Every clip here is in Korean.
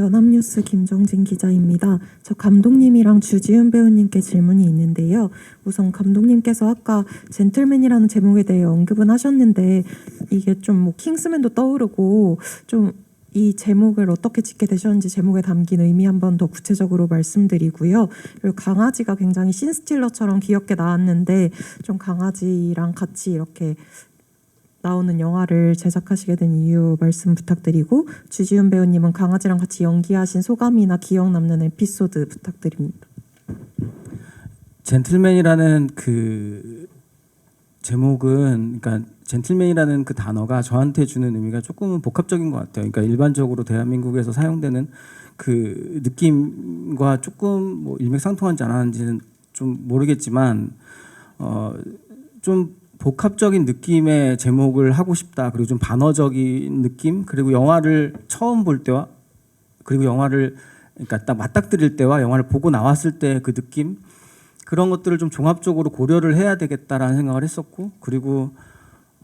연합뉴스 김정진 기자입니다. 저 감독님이랑 주지훈 배우님께 질문이 있는데요. 우선 감독님께서 아까 젠틀맨이라는 제목에 대해 언급은 하셨는데 이게 좀 뭐 킹스맨도 떠오르고 좀 이 제목을 어떻게 짓게 되셨는지 제목에 담긴 의미 한번 더 구체적으로 말씀드리고요. 그리고 강아지가 굉장히 신스틸러처럼 귀엽게 나왔는데 좀 강아지랑 같이 이렇게 나오는 영화를 제작하시게 된 이유 말씀 부탁드리고 주지훈 배우님은 강아지랑 같이 연기하신 소감이나 기억 남는 에피소드 부탁드립니다. 젠틀맨이라는 그 제목은 그러니까 젠틀맨이라는 그 단어가 저한테 주는 의미가 조금은 복합적인 것 같아요. 그러니까 일반적으로 대한민국에서 사용되는 그 느낌과 조금 뭐 일맥상통한지 안 하는지는 좀 모르겠지만 어 좀 복합적인 느낌의 제목을 하고 싶다. 그리고 좀 반어적인 느낌? 그리고 영화를 처음 볼 때와 그리고 영화를 그러니까 딱 맞닥뜨릴 때와 영화를 보고 나왔을 때 그 느낌? 그런 것들을 좀 종합적으로 고려를 해야 되겠다라는 생각을 했었고 그리고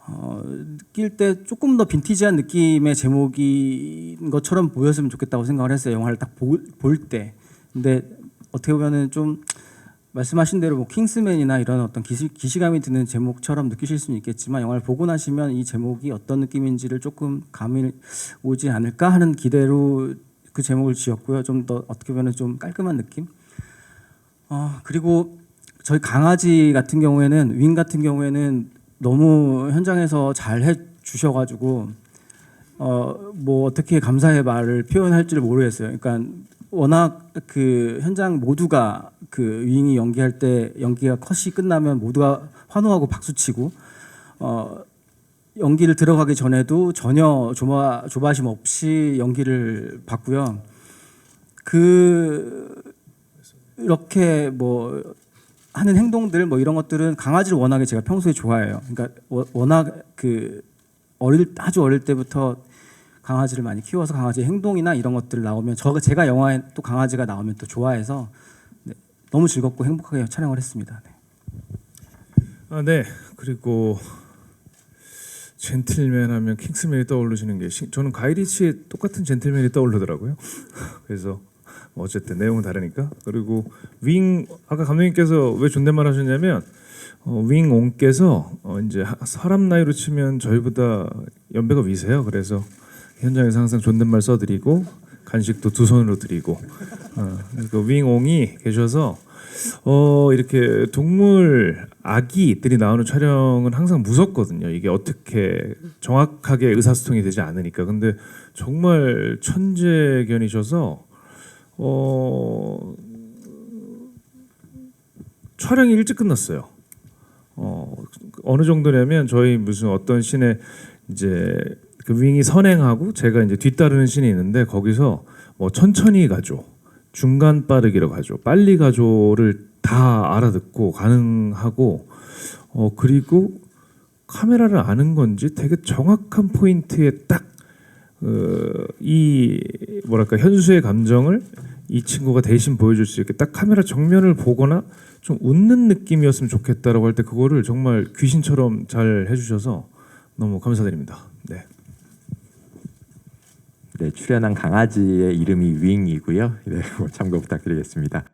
어, 느낄 때 조금 더 빈티지한 느낌의 제목인 것처럼 보였으면 좋겠다고 생각을 했어요 영화를 딱 볼 때. 근데 어떻게 보면은 좀 말씀하신 대로 뭐 킹스맨이나 이런 어떤 기시, 기시 감이 드는 제목처럼 느끼실 수는 있겠지만 영화를 보고 나시면 이 제목이 어떤 느낌인지를 조금 감이 오지 않을까 하는 기대로 그 제목을 지었고요 좀 더 어떻게 보면 좀 깔끔한 느낌 어, 그리고 저희 강아지 같은 경우에는 윙 같은 경우에는 너무 현장에서 잘 해 주셔가지고 어 뭐 어떻게 감사의 말을 표현할지 를 모르겠어요. 그러니까 워낙 그 현장 모두가 그 윙이 연기할 때 연기가 컷이 끝나면 모두가 환호하고 박수치고 어 연기를 들어가기 전에도 전혀 조마, 조바심 없이 연기를 받고요. 그 이렇게 뭐 하는 행동들 뭐 이런 것들은 강아지를 워낙에 제가 평소에 좋아해요. 그러니까 워- 워낙 그 어릴 아주 어릴 때부터 강아지를 많이 키워서 강아지 행동이나 이런 것들 나오면 저 제가 영화에 또 강아지가 나오면 또 좋아해서 네, 너무 즐겁고 행복하게 촬영을 했습니다. 네. 아, 네. 그리고 젠틀맨 하면 킹스맨이 떠오르시는 게 시- 저는 가이리치의 똑같은 젠틀맨이 떠오르더라고요. 그래서 뭐 어쨌든 내용은 다르니까. 그리고 윙 아까 감독님께서 왜 존댓말 하셨냐면 어, 윙 옹께서 어, 이제 하- 사람 나이로 치면 저희보다 연배가 위세요. 그래서 현장에서 항상 존댓말 써드리고 간식도 두 손으로 드리고 어, 그 윙옹이 계셔서 어 이렇게 동물 아기들이 나오는 촬영은 항상 무섭거든요. 이게 어떻게 정확하게 의사소통이 되지 않으니까. 근데 정말 천재견이셔서 어 촬영이 일찍 끝났어요. 어 어느 정도냐면 저희 무슨 어떤 씬에 이제 그 윙이 선행하고 제가 이제 뒤따르는 씬이 있는데 거기서 뭐 천천히 가죠. 중간 빠르기로 가죠. 빨리 가죠를 다 알아듣고 가능하고 어 그리고 카메라를 아는 건지 되게 정확한 포인트에 딱이 뭐랄까 현수의 감정을 이 친구가 대신 보여줄 수 있게 딱 카메라 정면을 보거나 좀 웃는 느낌이었으면 좋겠다라고 할 때 그거를 정말 귀신처럼 잘 해주셔서 너무 감사드립니다. 네. 네, 출연한 강아지의 이름이 윙이고요. 네, 뭐 참고 부탁드리겠습니다.